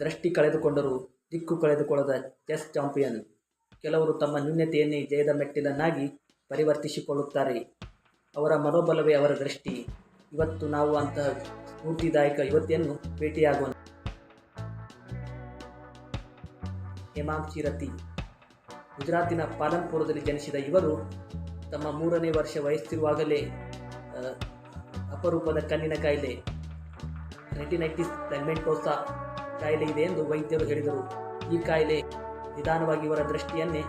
ದೃಷ್ಟಿ ಕಳೆದುಕೊಂಡರೂ, ದಿಕ್ಕು ಕಳೆದುಕೊಳ್ಳದ chess champion. ಕೆಲವರು ತಮ್ಮ ನ್ಯೂನ್ಯತೆಯನ್ನೇ ಜಯದ ಮೆಟ್ಟಿಲನ್ನಾಗಿ ಪರಿವರ್ತಿಸಿಕೊಳ್ಳುತ್ತಾರೆ. ಅವರ ಮನೋಬಲವೇ ಅವರ ದೃಷ್ಟಿ. ಇವತ್ತು ನಾವು ಅಂತಹ ಸ್ಫೂರ್ತಿದಾಯಕ ಯುವತಿಯನ್ನು ಭೇಟಿಯಾಗೋಣ. ಹೇಮಾಂಶಿ ರತಿ. ಗುಜರಾತಿನ ಪಾಲನ್ಪುರದಲ್ಲಿ ಜನಿಸಿದ ಇವರು ತಮ್ಮ ಮೂರನೇ ವರ್ಷ ವಯಸ್ಸಿರುವಾಗಲೇ ಅಪರೂಪದ ಕಣ್ಣಿನ ಕಾಯಿಲೆ ರೆಟಿನೈಟಿಸ್ ಪೆಗ್ಮೆಂಟೋಸಾ ಕಾಯಿಲೆ ಇದೆ ಎಂದು ವೈದ್ಯರು ಹೇಳಿದರು. ಈ ಕಾಯಿಲೆ ನಿಧಾನವಾಗಿ ಇವರ ದೃಷ್ಟಿಯನ್ನೇ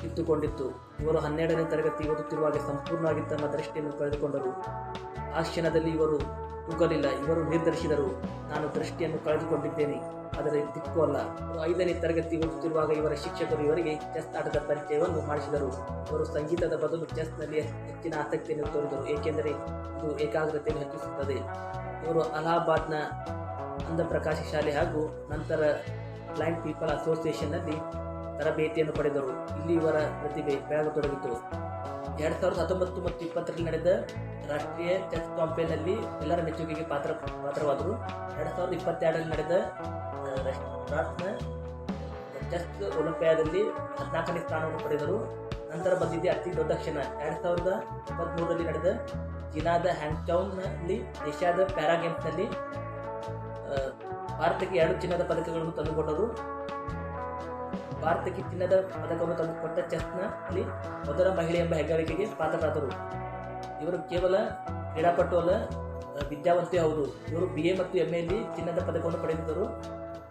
ಕಿತ್ತುಕೊಂಡಿತ್ತು ಇವರು ಹನ್ನೆರಡನೇ ತರಗತಿ ಓದುತ್ತಿರುವಾಗ ಸಂಪೂರ್ಣವಾಗಿ ತಮ್ಮ ದೃಷ್ಟಿಯನ್ನು ಕಳೆದುಕೊಂಡರು. ಆ ಕ್ಷಣದಲ್ಲಿ ಇವರು ತೂಗಲಿಲ್ಲ ಇವರು ನಿರ್ಧರಿಸಿದರು. ನಾನು ದೃಷ್ಟಿಯನ್ನು ಕಳೆದುಕೊಂಡಿದ್ದೇನೆ. ಆದರೆ ದಿಕ್ಕು ಅಲ್ಲ. ಐದನೇ ತರಗತಿ ಓದುತ್ತಿರುವಾಗ ಇವರ ಶಿಕ್ಷಕರು ಇವರಿಗೆ ಚೆಸ್ ಆಟದ ಪರಿಚಯವನ್ನು ಮಾಡಿಸಿದರು. ಇವರು ಸಂಗೀತದ ಬದಲು ಚೆಸ್ನಲ್ಲಿ ಹೆಚ್ಚಿನ ಆಸಕ್ತಿಯನ್ನು ತೋರಿದರು. ಏಕೆಂದರೆ ಇದು ಏಕಾಗ್ರತೆಯನ್ನು ಹೆಚ್ಚಿಸುತ್ತದೆ. ಇವರು ಅಲಹಾಬಾದ್ನ ಅಂಧಪ್ರಕಾಶ ಶಾಲೆ ಹಾಗೂ ನಂತರ ಬ್ಲೈಂಡ್ ಪೀಪಲ್ ಅಸೋಸಿಯೇಷನ್ನಲ್ಲಿ ತರಬೇತಿಯನ್ನು ಪಡೆದರು. ಇಲ್ಲಿ ಇವರ ಪ್ರತಿಭೆ ಬೆಳಗತೊಡಗಿತು. ಎರಡು ಸಾವಿರದ ಹತ್ತೊಂಬತ್ತು ಮತ್ತು ಇಪ್ಪತ್ತರಲ್ಲಿ ನಡೆದ ರಾಷ್ಟ್ರೀಯ ಚೆಸ್ ಕಾಂಪೇನಲ್ಲಿ ಎಲ್ಲರ ಮೆಚ್ಚುಗೆಗೆ ಪಾತ್ರ ಪಾತ್ರವಾದರು. ಎರಡು ಸಾವಿರದ ಇಪ್ಪತ್ತೆರಡರಲ್ಲಿ ನಡೆದ ಫ್ರಾನ್ಸ್ನ ಚೆಸ್ ಒಲಿಂಪಿಯಾದಲ್ಲಿ ಹದಿನಾಲ್ಕನೇ ಸ್ಥಾನವನ್ನು ಪಡೆದರು. ನಂತರ ಬಂದಿದ್ದೆ ಅತಿ ದೊಡ್ಡ ಕ್ಷಣ. ಎರಡು ಸಾವಿರದ ಇಪ್ಪತ್ತ್ಮೂರರಲ್ಲಿ ನಡೆದ ಚೀನಾದ ಹ್ಯಾಂಗ್ಚೌನ್ನಲ್ಲಿ ಏಷ್ಯಾದ ಪ್ಯಾರಾ ಗೇಮ್ಸ್ನಲ್ಲಿ ಆ, ಭಾರತಕ್ಕೆ ಎರಡು ಚಿನ್ನದ ಪದಕಗಳನ್ನು ತಂದುಕೊಟ್ಟರು. ಭಾರತಕ್ಕೆ ಚಿನ್ನದ ಪದಕವನ್ನು ತಂದುಕೊಟ್ಟ ಚೆಸ್ನಲ್ಲಿ ಮೊದಲ ಮಹಿಳೆ ಎಂಬ ಹೆಗ್ಗಳಿಕೆಗೆ ಪಾತ್ರರಾದರು. ಇವರು ಕೇವಲ ಕ್ರೀಡಾಪಟು ಅಲ್ಲ ವಿದ್ಯಾವಂತೆ ಹೌದು. ಇವರು ಬಿ ಎ ಮತ್ತು ಎಂ ಎಲ್ಲಿ ಚಿನ್ನದ ಪದಕವನ್ನು ಪಡೆದಿದ್ದರು.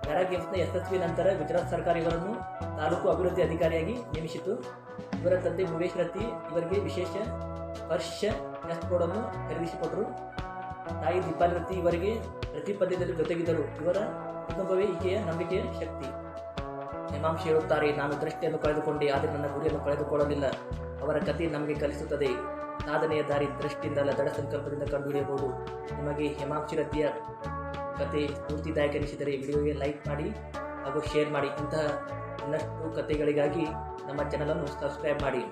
ಪ್ಯಾರಾ ಗೇಮ್ಸ್ನ ಯಶಸ್ವಿ ನಂತರ ಗುಜರಾತ್ ಸರ್ಕಾರ ಇವರನ್ನು ತಾಲೂಕು ಅಭಿವೃದ್ಧಿ ಅಧಿಕಾರಿಯಾಗಿ ನೇಮಿಸಿತು. ಇವರ ತಂದೆ ಭುವೇಶ್ ರತಿ ಇವರಿಗೆ ವಿಶೇಷ ವರ್ಷ ಚೆಸ್ ಬೋರ್ಡನ್ನು ಖರೀದಿಸಿಕೊಟ್ಟರು. ತಾಯಿ ದೀಪಾಲಿ ರತಿ ಇವರಿಗೆ ಪ್ರತಿ ಪದ್ಯದಲ್ಲಿ ಜೊತೆಗಿದ್ದರು ಇವರ ಕುಟುಂಬವೇ ಈಕೆಯ ನಂಬಿಕೆಯ ಶಕ್ತಿ. ಹೇಮಾಂಶ ಹೇಳುತ್ತಾರೆ, ನಾನು ದೃಷ್ಟಿಯನ್ನು ಕಳೆದುಕೊಂಡೆ, ಆದರೆ ನನ್ನ ಗುರಿಯನ್ನು ಕಳೆದುಕೊಳ್ಳಲಿಲ್ಲ. ಅವರ ಕಥೆ ನಮಗೆ ಕಲಿಸುತ್ತದೆ. ಸಾಧನೆಯ ದಾರಿ ದೃಷ್ಟಿಯಿಂದಲ್ಲ ದೃಢ ಸಂಕಲ್ಪದಿಂದ ಕಂಡುಹಿಡಿಯಬಹುದು. ನಿಮಗೆ ಹೇಮಾಂಶಿ ರತಿಯ ಕತೆ ಸ್ಫೂರ್ತಿದಾಯಕ ಎನಿಸಿದರೆ ವಿಡಿಯೋಗೆ ಲೈಕ್ ಮಾಡಿ ಹಾಗೂ ಶೇರ್ ಮಾಡಿ. ಇಂತಹ ಇನ್ನಷ್ಟು ಕಥೆಗಳಿಗಾಗಿ ನಮ್ಮ ಚಾನಲನ್ನು ಸಬ್ಸ್ಕ್ರೈಬ್ ಮಾಡಿ.